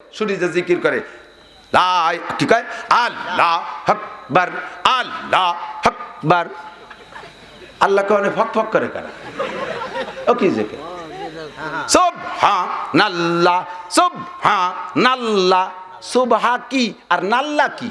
শুনি যে জিকির করে। লাই কি কয় আল্লাহ হকবার আল্লাহ হকবার আল্লাহ অনেক ফক ফক করে কারা ও কি যে সব নাল্লা সব হ্যাঁ নাল্লা সুবহা কি আর নাল্লা কি?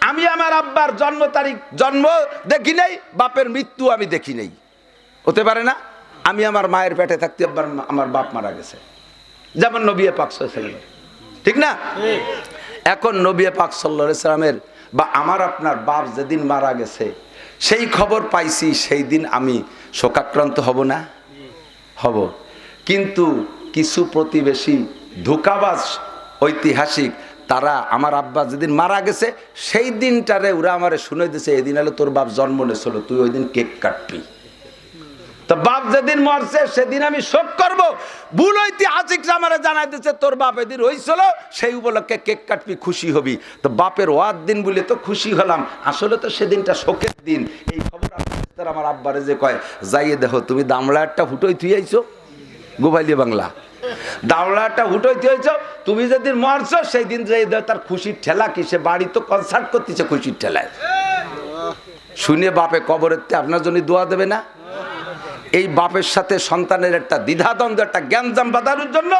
আমি আমার আব্বার জন্ম তারিখ, জন্ম দেখি নাই, বাপের মৃত্যু আমি দেখি নাই। হতে পারে না? আমি আমার মায়ের পেটে থাকতে আব্বার আমার বাপ মারা গেছে। যেমন নবিয়া পাক ছিলেন ঠিক না? এখন নবিয়া পাক সাল্লা সাল্লামের বা আমার আপনার বাপ যেদিন মারা গেছে, সেই খবর পাইছি, সেই দিন আমি শোকাক্রান্ত হব না? হব। কিন্তু কিছু প্রতিবেশী ধোকাবাজ ঐতিহাসিক তারা আমার আব্বা যেদিন মারা গেছে, সেই দিনটারে ওরা আমারে শুনে দিছে, এদিন হলো তোর বাপ জন্ম নেছিল তুই ওই দিন কেক কাটবি। তো বাপ যেদিন মরছে, সেদিন আমি শোক করব। ভুল ঐতিহাসিক আমার জানাই দিচ্ছে তোর বাপ এদিন হয়েছিল সেই উপলক্ষে কেক কাটবি, খুশি হবি। তো বাপের ওয়াদ দিন বলে তো খুশি হলাম। আসলে তো সেদিনটা শোকের দিন। এই খবর আমার আব্বারে যে কয়, যাইয়ে দেখো, তুমি দামলা একটা ফুটোই থুই আইছো বাংলা। দাওলাটা উঠোইতে হয়েছ, তুমি যেদিন মারছো সেই দিন যে তার খুশির ঠেলা কি? সে বাড়ি তো কনসার্ট করতেছে খুশির ঠেলায়। শুনে বাপে কবরের তে আপনার জন্য দোয়া দেবে না? এই বাপের সাথে সন্তানের একটা দ্বিধাদ্বন্দ্ব, একটা জ্ঞানজাম বাঁধানোর জন্য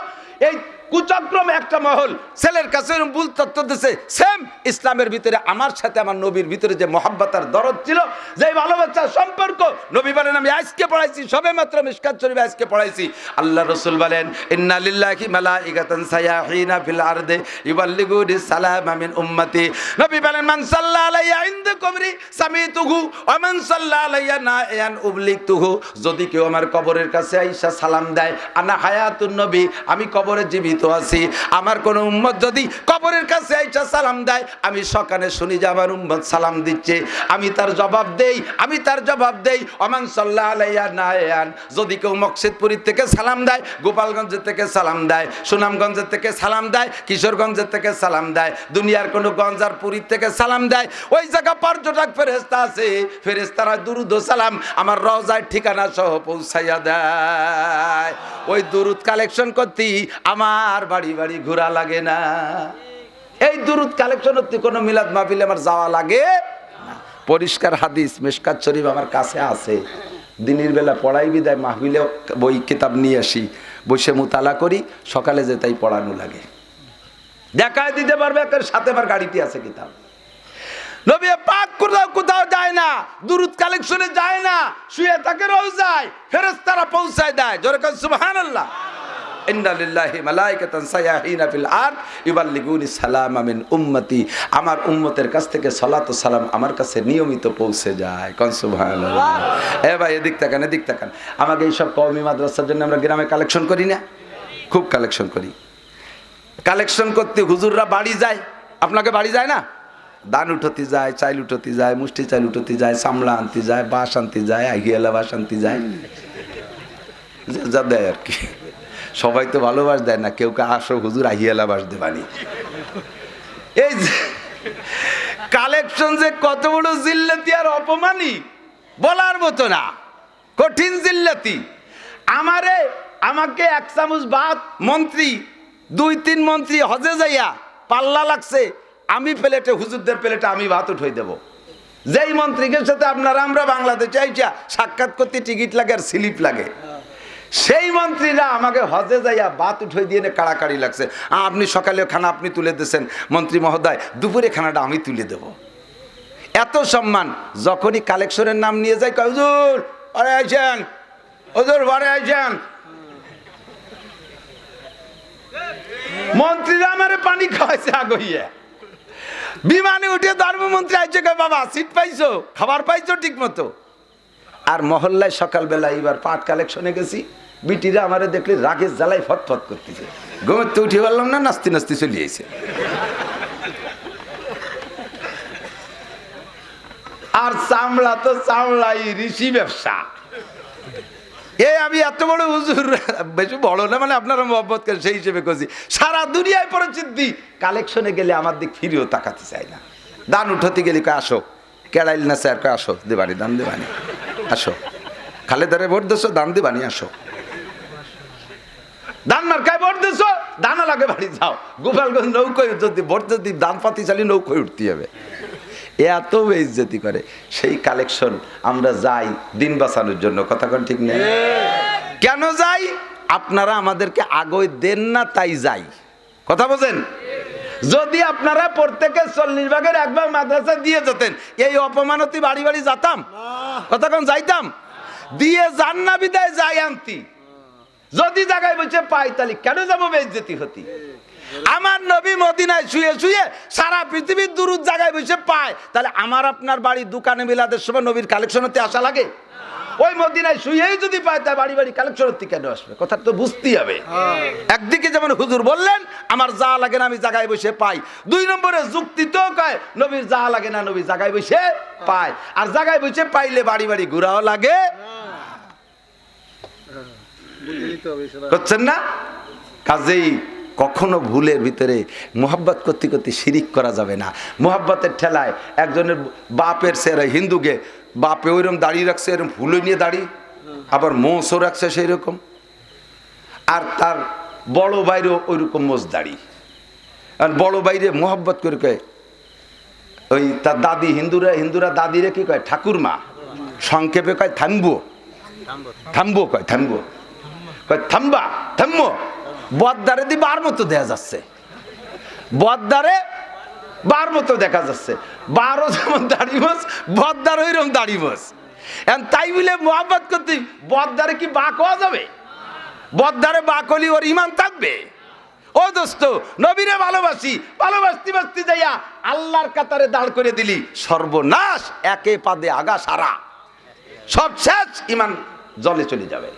এই কুচক্রম একটা মহল। ছেলের কাছে ভুল তত্ত্ব দিছে। সেম ইসলামের ভিতরে, আমার সাথে আমার নবীর ভিতরে যে মহাব্বতার দরদ ছিল যে ভালোবাসার সম্পর্ক, নবী বলেন, আমি আজকে পড়াইছি, সবে মাত্র মিসকাত শরীফ আজকে পড়াইছি। আল্লাহ রসুল বলেন, ইন্না লিল্লাহি মালাইকাতান সায়াহিনা ফিল আরদে ইউবাল্লিগুনি সালাম মিন উম্মতি। নবী বলেন, মান সাল্লা আলাইয়া ইনদা কবরি সামিতুহু ওয়া মান সাল্লা আলাইয়া নায়ান উবলিকতুহু যদি কেউ আমার কবরের কাছে আইসা সালাম দেয়, আনা হায়াতুন নবী, আমি কবরে জীবিত আছি। আমার কোন উম্মত যদি কবরের কাছে আইসা সালাম দেয়, আমি সকালে শুনি যে আমার উম্মত সালাম দিচ্ছে। আমি তার জবাব দেই, আমি তার জবাব দেই। অমান সাল্লাহ আলাইয়া নায়ান যদি কেউ মকসিদপুরীর থেকে সালাম দেয়, গোপালগঞ্জের থেকে সালাম দেয়, সুনামগঞ্জের থেকে সালাম দেয়, কিশোরগঞ্জের থেকে সালাম দেয়, দুনিয়ার কোনো গঞ্জ আর পুরীর থেকে সালাম দেয়, ওই জায়গা পর্যটক ফেরেস্তা আছে। ফেরেস্তারা দুরুদ সালাম আমার রজায় ঠিকানা সহ পৌঁছাইয়া দেয়। ওই দুরুদ কালেকশন করতেই আমার বাড়ি বাড়ি ঘোরা লাগে না। এই দুরুদ কালেকশন কোনো মিলাদ মাহফিলে আমার যাওয়া লাগে পরিষ্কার হাদিস, মেশকাত শরীফ আমার কাছে আছে। দিনের বেলা পড়াই বিদায় মাহফিলে বই, কিতাব নিয়ে আসি। বসে মুতালা করি, সকালে যে তাই পড়ানো লাগে। দেখায় দিতে পারবে সাথে আমার গাড়িতে আছে কিতাব। নবী পাক কোথাও কোথাও যায় না। দুরুদ কালেকশনে যায় না। শুয়ে তাকে রোজ যায়। ফেরেশতারা পৌঁছায় দেয়। জোরে সুবহানাল্লাহ। ইউবাল্লিগুনি সালামা মিন উম্মতি আমার উম্মতের কাছ থেকে সালাত সালাম আমার কাছে নিয়মিত পৌঁছে যায়। কোন সুবহানাল্লাহ। এ ভাই, এদিক তাকান এদিক তাকান। আমাকে এইসব কওমি মাদ্রাসার জন্য আমরা গ্রামে কালেকশন করি না। খুব কালেকশন করি। কালেকশন করতে হুজুররা বাড়ি যায়। আপনাকে বাড়ি যায় না? দান উঠতে যায়, চাইল উঠতে যায়, মুষ্টি চাইল উঠতে যায় সামলা আনতে যায় বাস আনতে যায়, আহিয়ালা বাস আনতে যায়। যা দেয় আর কি। সবাই তো ভালোবাস দেয় না, কেউ কে আসো হুজুর আহিয়ালা বাস দেবানি এই কালেকশন যে কত বড় জিল্লাতি আর অপমানি বলার মতো না, কঠিন জিল্লাতি। আমারে, আমাকে এক চামচ ভাত, মন্ত্রী, দুই তিন মন্ত্রী হজে যাইয়া পাল্লা লাগছে, আমি প্লেটে, হুজুরদের প্লেটে আমি ভাত উঠাই দেব। যেই মন্ত্রীকে সাথে আপনারা, আমরা বাংলাদেশে আইসা সাক্ষাৎ করতে টিকিট লাগে আর স্লিপ লাগে। সেই মন্ত্রীরা আমাকে হজে যাইয়া বাত উঠে দিয়ে কাড়াকাড়ি লাগছে। আপনি সকালে খানা আপনি তুলে দিয়েছেন। মন্ত্রী মহোদয় দুপুরে খানাটা আমি তুলে দেব। এত সম্মান যখনই কালেকশনের নাম নিয়ে যাই কয়, হুজুর আরে আইছেন। হুজুর ঘরে আইছেন। মন্ত্রীরা আমারে পানি খাওয়াইছে আগইয়া। বিমানে উঠে ধর্মমন্ত্রী আইছে বাবা সিট পাইছো খাবার পাইছো ঠিক মতো আর মহল্লায় সকালবেলা এবার পাট কালেকশনে গেছি। বিটিরা আমারে দেখলে রাগের জ্বালাই ফটফট করতেছে। ঘুমের তো উঠে পারলাম না, নাস্তি নাস্তি চলে এসে আর চামড়া তো চামড়াই ঋষি ব্যবসা। এ আমি এত বড় হুজুর, বেশি বড় না মানে আপনারা করেন সেই হিসেবে করছি। সারা দুনিয়ায় পরিচিতি কালেকশনে গেলে আমার দিক ফিরেও তাকাতে চাই না। দান উঠতে গেলে কয়, আসো। কেড়াইল না স্যার, কয়, আসো। দেবানি, দান দেবানি। আসো। খালেদারে ভোট দেছো, দান দেবানি আসো। দান মার্কায় ভোট দেছো? দানা লাগে বাড়ি যাও। গোপালগঞ্জ নৌকোয় যদি ভোট যদি দান পাতি চালি নৌকোয় উঠতে হবে। এত বেইজ্জতি করে। সেই কালেকশন আমরা যাই দিন বাঁচানোর জন্য। কথা কোন ঠিক নেই কেন যাই? আপনারা আমাদেরকে আগয় দেন না, তাই যাই। কথা বোঝেন? যদি আপনারা প্রত্যেকে চল্লিশ ভাগের এক মাদ্রাসা দিয়ে যেতেন, এই অপমানতি বাড়ি বাড়ি যেতাম? কতক্ষণ যাইতাম? দিয়ে জান্না বিদায় যাই আনতি। যদি জায়গায় বলছে, পাই, তাহলে কেন যাব বেইজ্জতি হতি? আমার নবী মদিনায় শুয়ে শুয়ে সারা পৃথিবীর দূর জায়গায় বসে পায় তাহলে আমার আপনার বাড়ি দোকানে মিলাদের সময় নবীর কালেকশন হতে আসা লাগে? ওই মদিনায় শুয়েই যদি পায় তাই বাড়ি বাড়ি কালেকশন হতে কেন আসবে? কথা তো বুঝতেই হবে। একদিকে যেমন হুজুর বললেন আমার যা লাগে না আমি জায়গায় বসে পাই। দুই নম্বরে যুক্তি তো কয় নবীর যা লাগে না নবী জায়গায় বসে পায়। আর জায়গায় বসে পাইলে বাড়ি বাড়ি ঘুরাও লাগে। করছেন না? কাজেই কখনো ভুলের ভিতরে মোহাব্বত করতে করতে শিরিক করা যাবে না। মোহাব্বতের ঠেলায় একজনের বাপের সেরা হিন্দুকে বাপে ওইরকম দাড়ি রাখছে, এরকম ফুলে নিয়ে দাড়ি, আবার মোষও রাখছে সেই রকম আর তার বড় বাইরেও ওইরকম মোষ দাড়ি। আর বড় বাইরে মোহাব্বত করে কয়, ওই তার দাদি হিন্দুরা হিন্দুরা দাদিরে কি কয়, ঠাকুরমা। সংক্ষেপে কয়, থামবো। থামবো কয় থামবো। কয়, থাম্বা, থাম্বো। বদ্দারে দি বার মতো দেয়া যাচ্ছে। বদ্দারে বার মতো দেখা যাচ্ছে। বারো যেমন দাড়ি মাছ, বদ্দার ওইরকম দাড়ি মাছ। এখন তাই বলে মোহাম্মত করতে বদ্দারে কি বা হওয়া যাবে? বদ্দারে বা কলি ওর ইমান থাকবে। ও দোস্ত, নবীরে ভালোবাসি, ভালোবাসতে বাসতে যাইয়া আল্লাহর কাতারে দাঁড় করে দিলি। সর্বনাশ, একে পাদে আগা সারা। সব শেষ ইমান জলে চলে যাবে।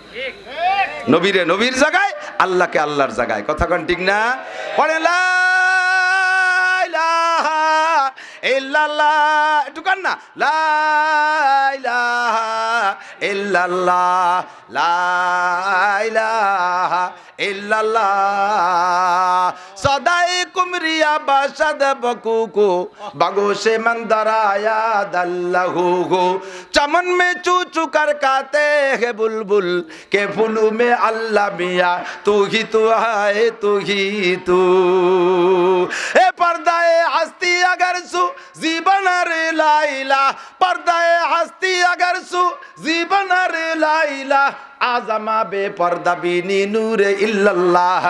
নবীরে নবীর জায়গায়, আল্লাহকে আল্লাহর জায়গায়। কথা কন ঠিক না? পড়ে ইল্লাল্লাহ একটু কান না। লা ইলাহা ইল্লাল্লাহ লা ইলাহা ইল্লাল্লাহ। সদাই কুমরিয়া চমন মে চুচু কর বুলবুল। কে ফুলু মে আল্লাহ মিয়া। তু হি তু হায় তু হি তু। এ পর্দায়ে হাসতি আগর সু জীবন রে লাইলা। পর্দায়ে হাসতি আগর জীবনার লাইলা আজামা বে নূরে ইল্লাল্লাহ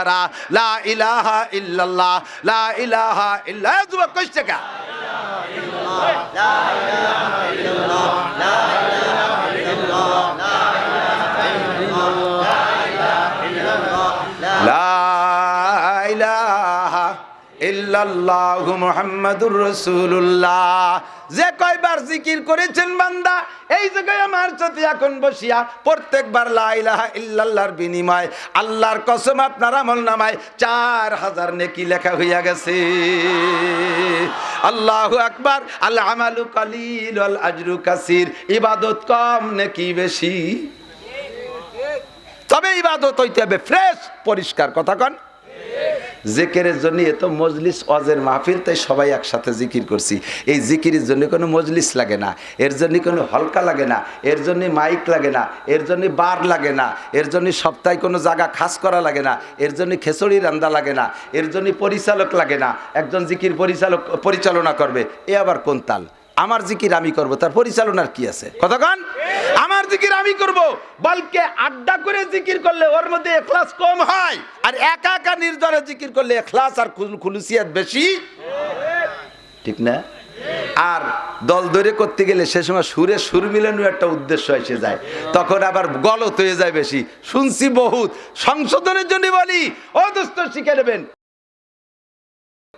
লা ইলাহা ইল্লাল্লাহ, লা ইলাহা ইল্লাহ যুবক কইছ লা ইলাহা ইল্লাল্লাহ, লা ইলাহা ইল্লাল্লাহ, লা ইলাহা ইল্লাল্লাহ। ইল্লাল্লাহু মুহাম্মাদুর রাসূলুল্লাহ। যে কয়বার জিকির করেছেন বান্দা, এই জায়গায় আমার সাথে এখন বসিয়া প্রত্যেকবার লা ইলাহা ইল্লাল্লাহর বিনিময় আল্লাহর কসম আপনার আমল নামায় চার হাজার নেকি লেখা হইয়া গেছে। আল্লাহু আকবার, আল আমালু কালিল, ওয়াল আজরু কাসির। ইবাদত কম নেকি বেশি? তবে ইবাদত হইতে হবে ফ্রেশ, পরিষ্কার। কথা কন। জিকিরের জন্য এত মজলিস অজের মাহফিল, তাই সবাই একসাথে জিকির করছি। এই জিকিরের জন্য কোনো মজলিস লাগে না, এর জন্য কোনো হলকা লাগে না, এর জন্য মাইক লাগে না, এর জন্য বার লাগে না, এর জন্য সপ্তাহে কোনো জায়গা খাস করা লাগে না, এর জন্য খেচড়ি রান্দা লাগে না, এর জন্য পরিচালক লাগে না, একজন জিকির পরিচালক পরিচালনা করবে, এ আবার কোন তাল? আমার জিকির আমি করব তার পরিচালনার কি আছে? কতক্ষণ আমার জিকির আমি করব বলকে আড্ডা করে জিকির করলে ওর মধ্যে এখলাস কম হয়। আর একা একা নির্জনে জিকির করলে এখলাস আর খুল- খুলুসিয়াত বেশি। ঠিক না? আর দল ধরে করতে গেলে সে সময় সুরে সুর মিলানোর একটা উদ্দেশ্য এসে যায়। তখন আবার গলত হয়ে যায় বেশি। শুনছি বহুত। সংশোধনের জন্য বলি ও দোস্ত শিখে নেবেন।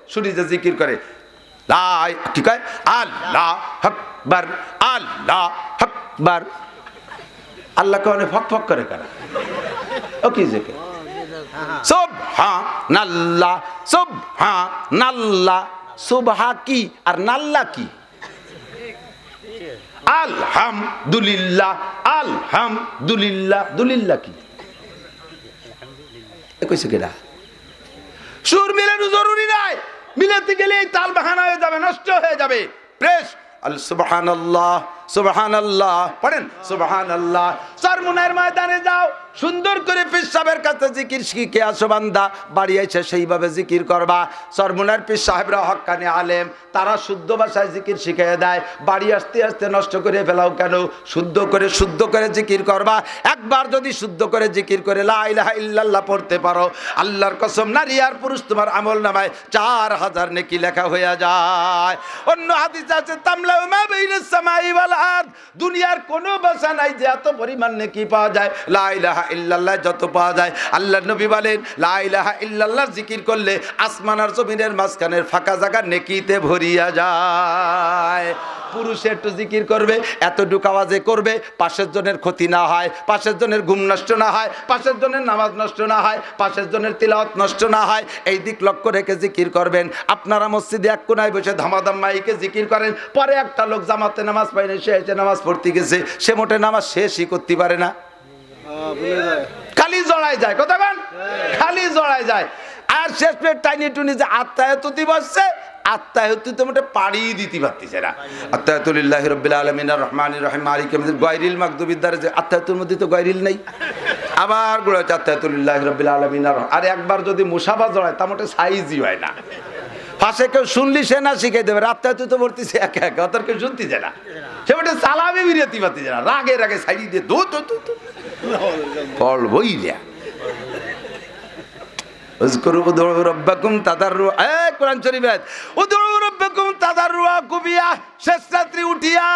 শুনি যে জিকির করে। লাই কি কয় আল্লাহ হকবার আল্লাহ হকবার আল্লাহকে অনেক ফক ফক করে কারা ও কি জিকির সব হা নাল্লা সব হা নাল্লা সুবহা কি আর নাল্লা কি আলহামদুলিল্লাহ আলহামদুলিল্লাহ দুলিল্লাহ কি কইছে কেডা সুর মিলানো জরুরি নাই মিলাতে গেলে তাল বাহানা হয়ে যাবে নষ্ট হয়ে যাবে। প্রেস আল সুবহানাল্লাহ সুবহানাল্লাহ। পড়েন, সুবহানাল্লাহ। সরমুনের ময়দানে যাও, সুন্দর করে পিসাবের কাছে জিকির শিখে আসো বান্দা, বাড়ি এসে সেইভাবে জিকির করবা। সরমুনের পীর সাহেবরা হক্কানি আলেম, তারা শুদ্ধ ভাষায় জিকির শিখিয়ে দেয়। বাড়ি আসতে আসতে নষ্ট করে ফেলাও কেন? শুদ্ধ করে শুদ্ধ করে জিকির করবা। একবার যদি শুদ্ধ করে জিকির করে লা ইলাহা ইল্লাল্লাহ পড়তে পারো, আল্লাহর কসম, নারী আর পুরুষ তোমার আমল নামায় চার হাজার নেকি লেখা হয়ে যায়। অন্য হাদিস আছে, তামলাউ মা বাইনাস সামাই আরদ দুনিয়ার কোনো ভাষা নাই যে এত পরিমাণ নেকি পাওয়া যায়। লাইলাহা ইল্লাল্লাহ যত পাওয়া যায়। আল্লাহ নবী বলেন লাইলাহা ইল্লাল্লাহ জিকির করলে আসমান আর জমিনের মাঝখানের ফাঁকা জায়গা নেকিতে ভরিয়া যায়। পুরুষে একটু জিকির করবে এতটুকু আওয়াজে করবে পাশের জনের ক্ষতি না হয় পাশের জনের ঘুম নষ্ট না হয় পাশের জনের নামাজ নষ্ট না হয় পাশের জনের তিলাওয়াত নষ্ট না হয় এই দিক লক্ষ্য রেখে জিকির করবেন। আপনারা মসজিদে এক কোনায় বসে ধামাধাম মাইকে জিকির করেন পরে একটা লোক জামাতে নামাজ পায়নি সে এসে নামাজ পড়তে গেছে সে মোটে নামাজ শেষই করতে পারে না। খালি জড়ায় যায় কথা বল খালি জড়ায় যায়। শেষ পেট টাইনি টুনি যে আত্মায়তুতি বসছে আত্মায়তুতি তো না। গয়রিল যে মধ্যে তো গয়রিল আবার আর একবার যদি মুসাফা জড়ায় তা মোটে সাইজই হয় না। পাশে কেউ শুনলি, সে না শিখে দেবে রাত্রে তুই তো ভর্তিছে একা একা তোর কেউ শুনতে না। সে মোটে সালামে বিরতি পারতেছে না, রাগে রাগে সাইডি দিয়ে দু বইলিয়া উজকুরু উদউ রব্বাকুম তাদাররু এ, কোরআন শরীফে উদউ রব্বাকুম তাদাররু কুবিয়া শেষ উঠিয়া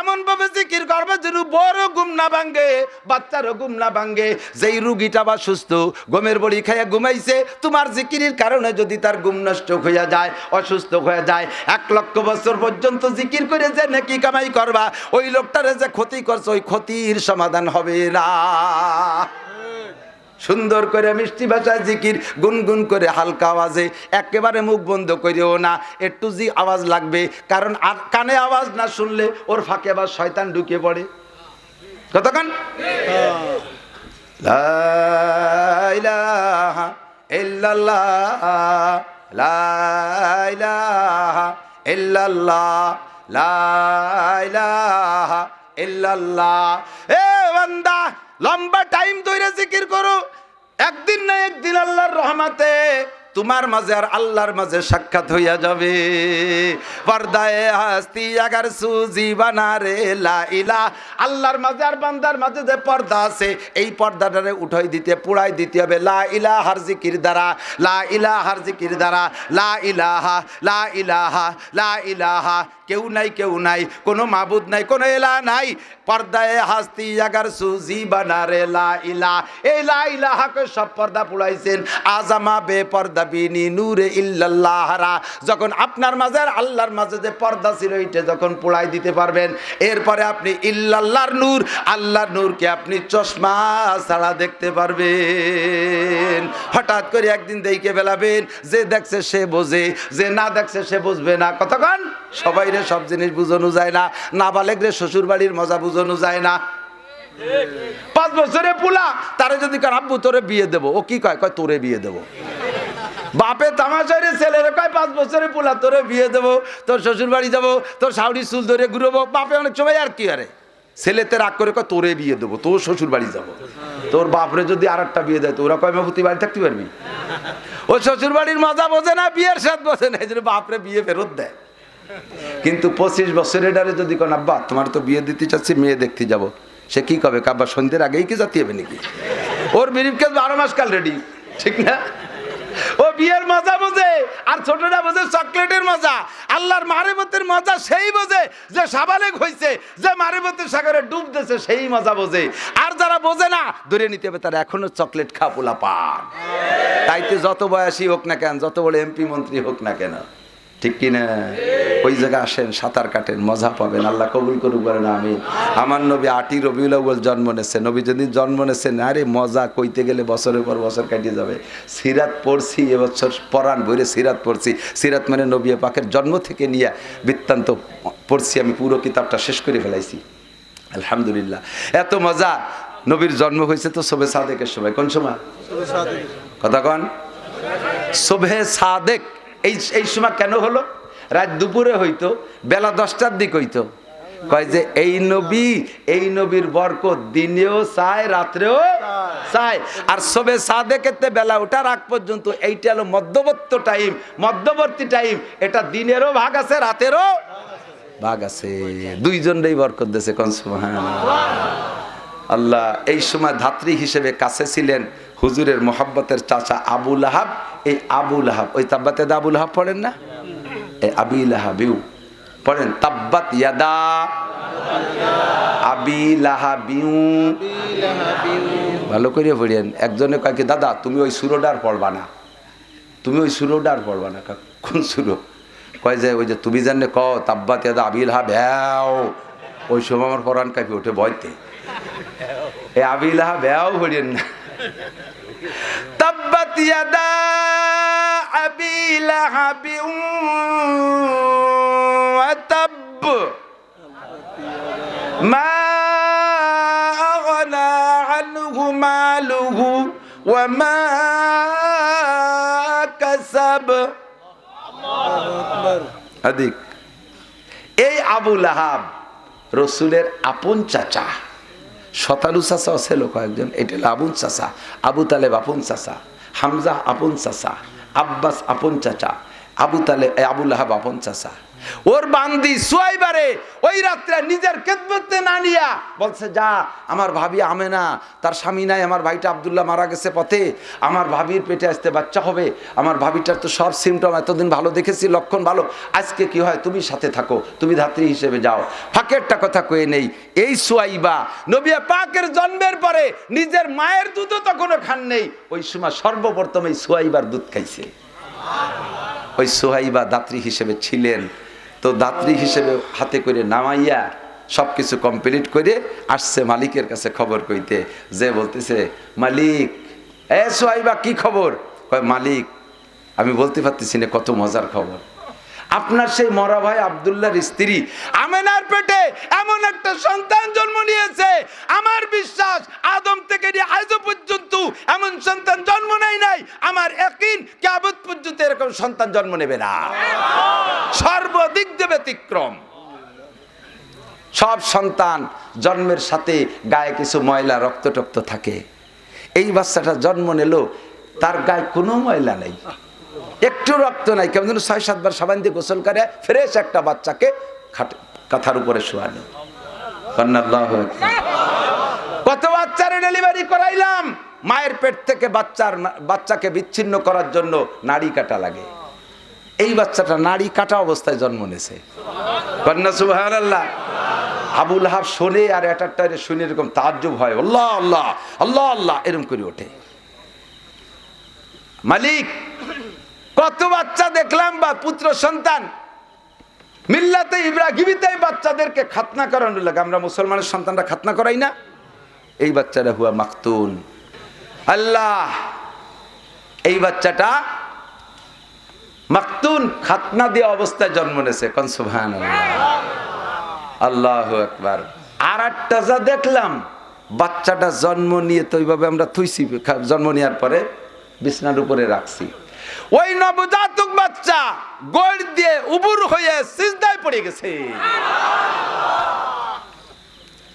এমন ভাবে জিকির করবে যেন বড় ঘুম না ভাঙ্গে বাচ্চারও ঘুম না ভাঙ্গে যেই রুগীটা বা সুস্থ গমের বড়ি খাইয়া ঘুমাইছে, তোমার জিকিরের কারণে যদি তার ঘুম নষ্ট হইয়া যায়, অসুস্থ হয়ে যায়, এক লক্ষ বছর পর্যন্ত জিকির করে যে নাকি কামাই করবা, ওই লোকটারে যে ক্ষতি করছে, ওই ক্ষতির সমাধান হবে না। সুন্দর করে মিষ্টি ভাষায় জিকির, গুনগুন করে হালকা আওয়াজে, একেবারে মুখ বন্ধ করিও না। একটু জি আওয়াজ লাগবে, কারণ আর কানে আওয়াজ না শুনলে ওর ফাঁকে আবার শয়তান ঢুকে পড়ে। কতক্ষণ লা ইলাহা ইল্লাল্লাহ, লা ইলাহা ইল্লাল্লাহ, লা ইলাহা ইল্লাল্লাহ। এ বান্দা, লম্বা টাইম ধরে জিকির করো। একদিন না একদিন আল্লাহর রহমাতে তোমার মাঝে আর আল্লাহর মাঝে সাক্ষাৎ হইয়া যাবে। পর্দায় হাস্তি আগার সুজি বানা রে লা ইলা আল্লাহর মাঝে আর বান্দার মাঝে যে পর্দা আছে, এই পর্দাটারে উঠাই দিতে, পুড়াই দিতে হবে। লা ইলা হার জিকির দ্বারা, লা ইলা হার জিকির দ্বারা, লা ইলাহা লা ইলাহা লা ইলাহা। কেউ নাই কেউ নাই, কোনো মাবুদ নাই, কোনো এলা নাই। পর্দায় হাস্তি আগার সুজি বানা রে লা ইলা এই লা ইলাহাকে সব পর্দা পুড়াইছেন। আজামা বে পর্দা বিনি নূরে ইল্লাল্লাহরা যখন আপনার মাঝে আর আল্লাহর মাঝে যে পর্দা ছিল, এইটা যখন পুড়াই দিতে পারবেন, এরপরে আপনি ইল্লাল্লাহর নূর, আল্লাহর নূরকে আপনি চশমা ছাড়া দেখতে পারবেন। হঠাৎ করে একদিন দেখে ফেলাবেন, যে দেখছে সে বোঝে, যে না দেখছে সে বুঝবে না। কতক্ষণ সবাই রে, সব জিনিস বুঝানো যায় না। না বালেক রে শ্বশুর বাড়ির মজা বুঝানো যায় না। পাঁচ বছরে পুলা, তারে যদি কার আব্বু তোরে বিয়ে দেবো, ও কি কয়? কয়, তোরে বিয়ে দেবো। বাপে তামাশারে ছেলেরে কয়, পাঁচ বছরে পোলা, তোরে বিয়ে দেবো, তোর শ্বশুর বাড়ি যাব, তোর শাউরি চুল ধরে ঘুরবো। বাপে অনেক সময় আর কি আরে? ছেলেতে রাগ করে কয়, তোরে বিয়ে দেবো, তোর শ্বশুর বাড়ি যাব। তোর বাপরে যদি আর একটা বিয়ে দেয়, তো ওরা কয় মাপুতি বাড়ি থাকতে পারবি? ও শ্বশুর বাড়ির মজা বোঝে না, বিয়ের সাথ বোঝে না, এই জন্য বাপরে বিয়ে ফেরত দেয়। কিন্তু পঁচিশ বছরের ডারে যদি কোন আব্বা, তোমার তো বিয়ে দিতে চাচ্ছি, মেয়ে দেখতে যাব। সে কি কবে কাব্বা সন্ধ্যের আগেই কি জাতি হবে নাকি? ওর বিরিফকেস বারো মাস কাল রেডি ঠিক না? ও বিয়ের মজা বোঝে, আর ছোটরা বোঝে চকলেটের মজা, আল্লাহর মারেবতের মজা সেই বোঝে, যে সাবালেক হয়েছে যে মারেবতের সাগরে ডুব দিয়েছে, সেই মজা বোঝে। আর যারা বোঝে না, দূরে নিতে হবে, তারা এখনও চকলেট খা পোলা পান তাইতে যত বয়সী হোক না কেন, যত বড় এমপি মন্ত্রী হোক না কেন ঠিক কিনা? ওই জায়গায় আসেন, সাঁতার কাটেন, মজা পাবেন। আল্লাহ কবুল করুক, বলেন আমি আমার নবী আটি রবিউল আউ্বাল জন্ম নেছে নবী যদি জন্ম নেছেন আরে মজা কইতে গেলে বছরের পর বছর কাটিয়ে যাবে। সিরাত পড়ছি, এবছর পরাণ বইরে সিরাত পড়ছি। সিরাত মানে নবী পাকের জন্ম থেকে নিয়ে বৃত্তান্ত পড়ছি আমি, পুরো কিতাবটা শেষ করে ফেলাইছি। আলহামদুলিল্লাহ। এত মজা, নবীর জন্ম হয়েছে তো সবে সাদেকের সময়। কোন সময়? কথা কন? শোভে সাদেক। এই এই সময় কেন হলো? রাত দুপুরে হইতো, বেলা দশটার দিক হইতো। কয় যে, এই নবী, এই নবীর বরকত দিনেও চায়, রাত্রেও চায়। আর সবে সাদেকেতে বেলা ওঠার আগ পর্যন্ত এইটা হলো মধ্যবর্ত টাইম, মধ্যবর্তী টাইম। এটা দিনেরও ভাগ আছে, রাতেরও ভাগ আছে। দুইজনেই বরকত দেশে কনসুমান আল্লাহ এই সময় ধাত্রী হিসেবে কাছে ছিলেন। হুজুরের মোহাব্বতের চাচা আবুল আহাব এই আবুল আহাব ওই তাব্বাতে আবুল আহাব পড়েন না? এই আবিল আহাবিউ পড়েন, তাব্বাত ইয়াদা। আবিল আহাবিউ ভালো করে পড়েন, একজনে কয় কি, দাদা, তুমি ওই সুরোডার পড়বা না। তুমি ওই সুরোডার পড়বা না। কোন সুরো? কয় যে, ওই যে তুমি জানলে ক তাব্বাত ইয়াদা আবিল হা ভ্যাও ওই সময় আমার পরাণ কাঁপি ওঠে ভয়তে। এ আবিল আবিলাহা বেয়াও হরিয়েন না। তাব্বাত ইয়াদা আবিলাহা বিউ ওয়া তাব মা আগনা আনহু মালুহু ওয়া মা কাসাব। আদিক এই আবু লাহাব রসুলের আপন চাচা। শতালু চাচা লোক কয়েকজন। এটা হলো আবুল আবু তালেব আপন চাচা, হামজা আপন চাচা, আব্বাস আপন চাচা, আবু তালে আবুল আহাব আপন চাচা। ওর বান্দি সুয়াইবারে ওই রাত্রে নিজের খেদমতে না নিয়া বলছে, যা, আমার ভাবি আমেনা, তার স্বামী নাই, আমার ভাইটা আবদুল্লাহ মারা গেছে পথে, আমার ভাবির পেটে আসতে বাচ্চা হবে, আমার ভাবিটার তো সব সিমটম এতদিন ভালো দেখেছি, লক্ষণ ভালো, আজকে কি হয়, তুমি সাথে থাকো, তুমি ধাত্রী হিসেবে যাও। ফাঁকেরটা কথা কয়ে নেই। এই সুয়াইবা নবিয়া পাকের জন্মের পরে নিজের মায়ের দুধও তখনও খান নেই। ওই সময় সর্বপ্রথম এই সুয়াইবার দুধ খাইছে। ওই সোহাইবা দাত্রী হিসেবে ছিলেন। তো দাত্রী হিসেবে হাতে করে নামাইয়া সব কিছু কমপ্লিট করে আসছে মালিকের কাছে খবর কইতে। যে বলতেছে, মালিক, এ আইবা কি খবর? কয়, মালিক, আমি বলতে পারতেছি না কত মজার খবর। আপনার সেই মরা ভাই আবদুল্লাহর স্ত্রী আমেনার পেটে এমন একটা সন্তান জন্ম নিয়েছে। আমার বিশ্বাস আদম থেকে আজও পর্যন্ত এমন সন্তান জন্ম নেয় নাই। আমার একদিন কেবত পর্যন্ত এরকম সন্তান জন্ম নেবে না। সর্বদিক ব্যতিক্রম। সব সন্তান জন্মের সাথে গায়ে কিছু ময়লা রক্ত টক্ত থাকে। এই বাচ্চাটা জন্ম নিল, তার গায়ে কোনো ময়লা নেই। একটু রক্ত নাই, কেমন যেন ছয়, সাতবার সাবান দিয়ে গোসল করে, ফ্রেশ একটা বাচ্চাকে খাট, কাঁথার উপরে শোয়ানো কত বাচ্চার ডেলিভারি করাইলাম? মায়ের পেট থেকে বাচ্চার বাচ্চাকে বিচ্ছিন্ন করার জন্য নাড়ি কাটা লাগে। এই বাচ্চাটা নাড়ি কাটা অবস্থায় জন্ম নিয়েছে। আবুল হাব শোনে আর একটা শুনে এরকম তাজ্জব হয়। আল্লাহ আল্লাহ আল্লাহ আল্লাহ, এরকম করে ওঠে। মালিক কত বাচ্চা দেখলাম বা পুত্র সন্তান। মিল্লাতে ইব্রাহিমিতে বাচ্চাদেরকে খাতনা করানো লাগে। আমরা মুসলমানের সন্তানরা খাতনা করাই না। এই বাচ্চাটা হুয়া মাকতুন আল্লাহ, এই বাচ্চাটা মাকতুন খাতনা দিয়ে অবস্থায় জন্ম নিয়েছে। কনসুভান আল্লাহ একবার আর একটা যা দেখলাম, বাচ্চাটা জন্ম নিয়ে তো ওইভাবে আমরা থুইছি। জন্ম নেওয়ার পরে বিছনার উপরে রাখছি। ওই নবজাতক বাচ্চা গোড় দিয়ে উবুর হয়ে সিজদায় পড়ে গেছে।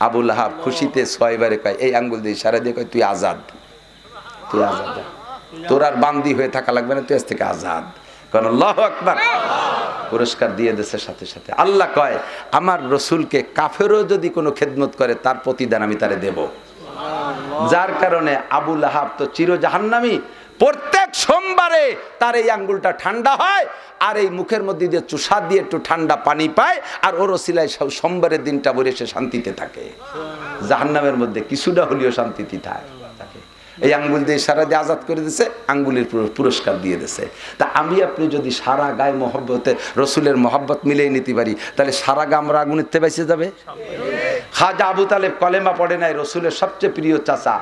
আবুল হাব খুশিতে ছয়বারে কয়, এই আঙ্গুল দিয়ে সারা দিয়ে কয়, তুই আজাদ। তুই আজাদ তোর আর বান্দি হয়ে থাকা লাগবে না, তুই আজ থেকে আজাদ। কারণ আল্লাহ আকবার। পুরস্কার দিয়ে দেশে সাথে সাথে। আল্লাহ কয়, আমার রসুলকে কাফেরও যদি কোনো খেদমত করে, তার প্রতিদান আমি তারে দেব। যার কারণে আবুল আহাব তো চির জাহান্নামি প্রত্যেক সোমবারে তার এই আঙ্গুলটা ঠান্ডা হয়, আর এই মুখের মধ্যে দিয়ে চুষা দিয়ে একটু ঠান্ডা পানি পায়, আর ওর সিলাই সোমবারের দিনটা বলে সে শান্তিতে থাকে। জাহান্নামের মধ্যে কিছুটা হলেও শান্তিতে থাকে। এই আঙ্গুল দিয়ে সারা দিয়ে আজাদ করে দিছে, আঙ্গুলের পুরস্কার দিয়ে দিছে। তা আমি আপনি যদি সারা গায়ে মহব্বতে, রসুলের মহব্বত মিলিয়ে নিতে পারি, তাহলে সারা গা আমরা আগুনের তে বেঁচে যাবে? খাজা আবু তালেব কলেমা পড়ে নাই, রসুলের সবচেয়ে প্রিয় চাচা।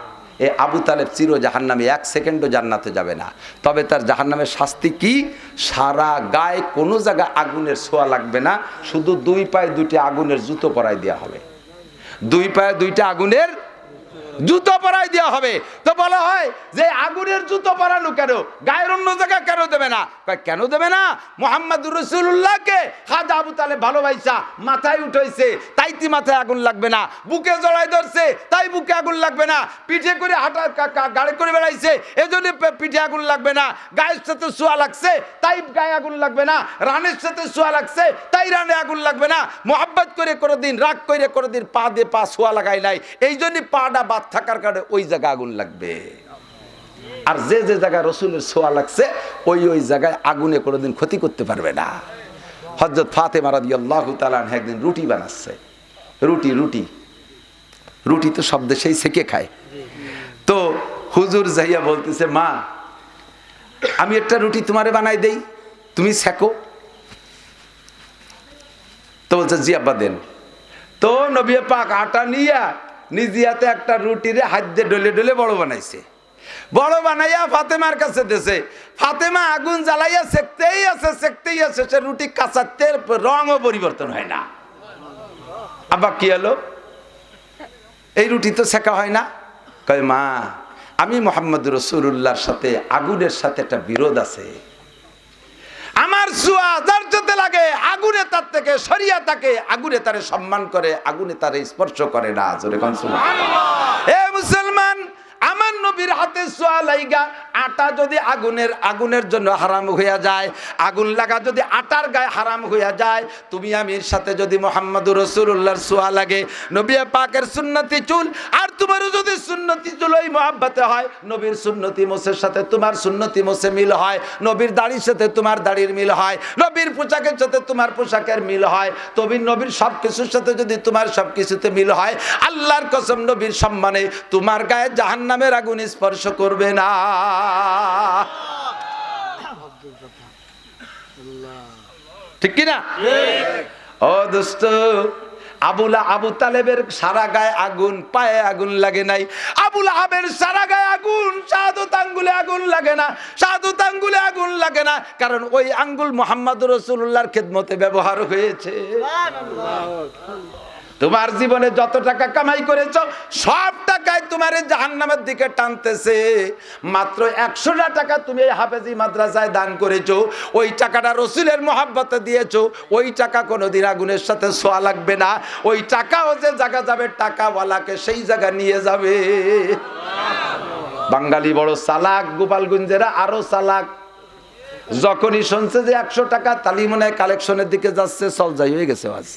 এ আবু তালেব চির জাহান্নামে, এক সেকেন্ডও জান্নাতে যাবে না। তবে তার জাহান্নামের শাস্তি কি? সারা গায়ে কোনো জায়গায় আগুনের ছোঁয়া লাগবে না, শুধু দুই পায়ে দুটি আগুনের জুতো পরাই দেওয়া হবে। দুই পায়ে দুইটা আগুনের জুতো পরাই দেওয়া হবে। তো বলা হয়, যে আগুনের জুতো পরানো কেন? গায়ের অন্য জায়গায় কেন দেবে না? কেন দেবে না? মোহাম্মদ রসুল্লাহকে খাজা আবু তালে ভালোবাসা মাথায় উঠাইছে তাইতি মাথায় আগুন লাগবে না। বুকে জড়াই ধরছে, তাই বুকে আগুন লাগবে না। পিঠে করে হাঁটা গাড়ি করে বেড়াইছে, এজন্য পিঠে আগুন লাগবে না। গায়ের সাথে সোয়া লাগছে, তাই গায়ে আগুন লাগবে না। রানের সাথে সোয়া লাগছে, তাই রানে আগুন লাগবে না। মোহাব্বত করে কোনোদিন, রাগ করে কোনোদিন পা দিয়ে পা সোয়া লাগাই নাই। এই জন্য পাটা বাদ থাকার কারণে ওই জায়গায় আগুন লাগবে। আর যে যে জায়গায় রসুলের সোয়া লাগছে, ওই ওই জায়গায় আগুনে কোনোদিন ক্ষতি করতে পারবে না। হজরত ফাতে মারাদি আল্লাহ তালান একদিন রুটি বানাচ্ছে। রুটি রুটি। রুটি তো সব দেশেই সেকে খায়। তো হুজুর যাইয়া বলতেছে, মা, আমি একটা রুটি তোমারে বানাই দেই, তুমি সেকো। তো বলছে, জি আব্বা, দেন। তো নবী পাক আটা নিয়া নিজিয়াতে একটা রুটিরে হাত দিয়ে ডলে ডলে বড় বানাইছে। বড় বানাইয়া ফাতেমার কাছে দেছে। ফাতেমা আগুন জ্বালাইয়া সেকতেই আছে সেকতেই আছে, সে রুটি কাঁচাতে রঙও পরিবর্তন হয় না। আব্বা কি হলো? এই রুটি তো শেখা হয় না। কয়, মা, আমি মোহাম্মদ রসুল্লাহর সাথে আগুনের সাথে একটা বিরোধ আছে। আমার সুয়া যার লাগে, আগুনে তার থেকে, সরিয়া তাকে, আগুনে তারে সম্মান করে, আগুনে তারে স্পর্শ করে না। এ মুসলমান আমার নবীর হাতে সোয়া লাইগা, আটা যদি আগুনের আগুনের জন্য হারাম হইয়া যায়, আগুন লাগা যদি আটার গায়ে হারাম হইয়া যায়, তুমি আমির সাথে যদি মোহাম্মদুর রসুল্লাহর সোয়া লাগে নবিয়া পাকের সুন্নতি চুল, আর তোমারও যদি মহাব্বতে হয় নবীর সুন্নতি মোসের সাথে তোমার সুন্নতি মোসে মিল হয় নবীর দাড়ির সাথে তোমার দাড়ির মিল হয় নবীর পোশাকের সাথে তোমার পোশাকের মিল হয় তবে নবীর সব কিছুর সাথে যদি তোমার সব কিছুতে মিল হয় আল্লাহর কসম নবীর সম্মানে তোমার গায়ে জাহান্নামের আগুন স্পর্শ করবে না। ঠিক কি না ও দোস্ত আবুলা আবু তালেবের সারা গায়ে আগুন, পায়ে আগুন লাগে নাই। আবুল আবের সারা গায়ে আগুন, সাধু তাঙ্গুলে আগুন লাগে না, সাধু আঙ্গুলে আগুন লাগে না। কারণ ওই আঙ্গুল মোহাম্মদ রসুল্লাহর খেদমতে ব্যবহার হয়েছে। তোমার জীবনে যত টাকা কামাই করেছ, সব টাকায় তোমার জাহান্নামের দিকে টানতেছে। মাত্র একশোটা টাকা তুমি হাফেজি মাদ্রাসায় দান করেছ, ওই টাকাটা রসুলের মহাব্বতে দিয়েছ, ওই টাকা কোনোদিন আগুনের সাথে সোয়া লাগবে না। ওই টাকাও যে জায়গা যাবে, টাকাওয়ালাকে সেই জায়গা নিয়ে যাবে। বাঙালি বড় চালাক, গোপালগঞ্জেরা আরও চালাক। যখনই শুনছে যে একশো টাকা, তালি মনে কালেকশনের দিকে যাচ্ছে, চল যাই, হয়ে গেছে আজ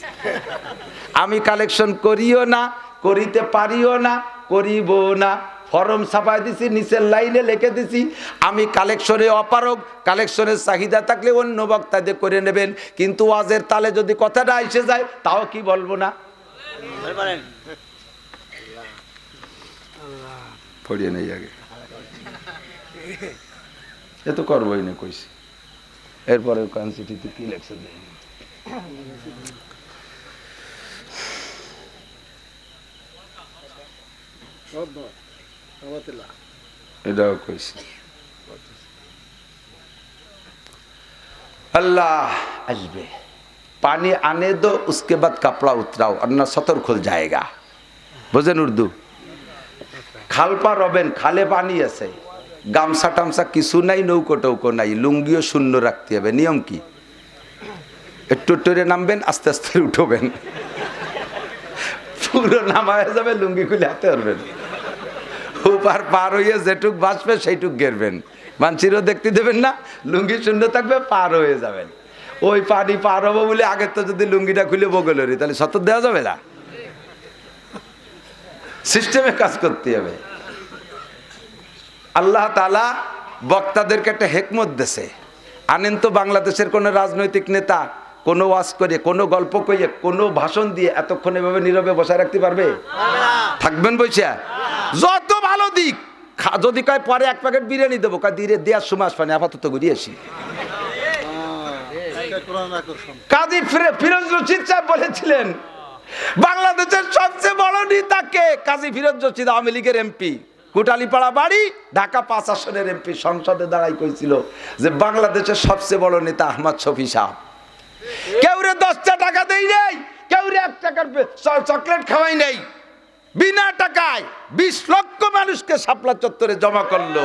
আমি কালেকশন করিও না, করিতে পারিও না, করিব না। ফরম ছাপাই দিছি, নিচের লাইনে লিখে দিছি। আমি কালেকশনে অপারক কালেকশনের চাহিদা থাকলে অন্য বক্তাদের করে নেবেন। কিন্তু ওয়াজের তালে যদি কথাটা এসে যায়, তাও কি বলব না? পড়িয়ে নেই এ তো করবোই না কইছি। এরপরে কি লেখছে এটাও কইছে আল্লাহ আসবে পানি আনে দো উসকে বাদ কাপড়া উতরাও অন্য সতর খোল জায়গা বোঝেন উর্দু খালপা রবেন খালে পানি আছে গামছা টামছা কিছু নাই নৌকো টৌকো নাই লুঙ্গিও শূন্য রাখতে হবে নিয়ম কি একটু টোরে নামবেন আস্তে আস্তে উঠবেন পুরো নামায় যাবে লুঙ্গি খুলে হাতে পারবেন উপার পার হইয়ে যেটুক বাঁচবে সেইটুক গেরবেন। মানসিরও দেখতে দেবেন না লুঙ্গি শূন্য থাকবে পার হয়ে যাবেন। ওই পানি পার হব বলে আগের তো যদি লুঙ্গিটা খুলে বগলেরি তাহলে সতর দেওয়া যাবে না? সিস্টেমে কাজ করতে হবে। আল্লাহ তালা বক্তাদেরকে একটা হেকমত দেশে আনেন তো বাংলাদেশের কোনো রাজনৈতিক নেতা কোনো ওয়াজ করে কোনো গল্প কইয়ে কোনো ভাষণ দিয়ে এতক্ষণ এভাবে নীরবে বসায় রাখতে পারবে? থাকবেন বৈশা? যত খা- যদি কয় পরে এক প্যাকেট বিরিয়ানি দেবো, কয় দিয়ে দেওয়ার সময় আসবানি আপাতত ঘুরিয়ে আসি। কাজী ফিরোজ রশিদ সাহেব বলেছিলেন, বাংলাদেশের সবচেয়ে বড় নেতাকে কাজী ফিরোজ রশিদ আওয়ামী লীগের এমপি, কুটালিপাড়া বাড়ি, ঢাকা পাঁচ আসনের এমপি সংসদে দাঁড়াই কইছিল যে বাংলাদেশের সবচেয়ে বড় নেতা আহমদ শফি সাহেব। কেউ রে দশটা টাকা দেই নেই, কেউ রে এক টাকার চকলেট খাওয়াই নেই। বিনা টাকায় বিশ লক্ষ মানুষকে শাপলা চত্বরে জমা করল।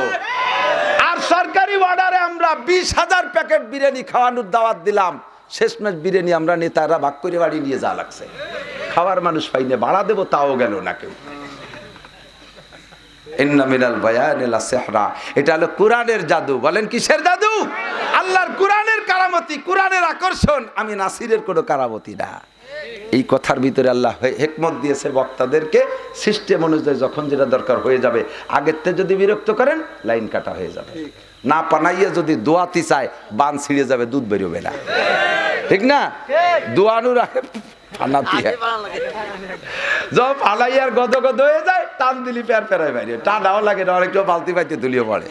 আর সরকারি অর্ডারে আমরা বিশ হাজার প্যাকেট বিরিয়ানি খাওয়ানোর দাওয়াত দিলাম। শেষমেশ বিরিয়ানি আমরা নেতারা ভাগ করে বাড়ি নিয়ে যা লাগছে। খাওয়ার মানুষ পাইনে ভাড়া দেবো, তাও গেল না কেউ। এটা হলো কোরআনের বলেন, কিসের আল্লাহর কোরআনের কারামতি, কোরআনের আকর্ষণ। আমি নাসিরের কোনো কারামতি না। এই কথার ভিতরে আল্লাহ হেকমত দিয়েছে বক্তাদেরকে সিস্টেম অনুযায়ী যখন যেটা দরকার হয়ে যাবে আগের থেকে যদি বিরক্ত করেন লাইন কাটা হয়ে যাবে। না পানাইয়ে যদি দোয়াতি চায় বান ছিঁড়ে যাবে দুধ বেরোবে না। ঠিক না? দোয়ানুর আগে গদ গদ হয়ে। যায় টান দিলি পেয়ার পেরায় বাইরে। টানাও লাগে না অনেক বালতি পাইতে তুলিও পড়ে।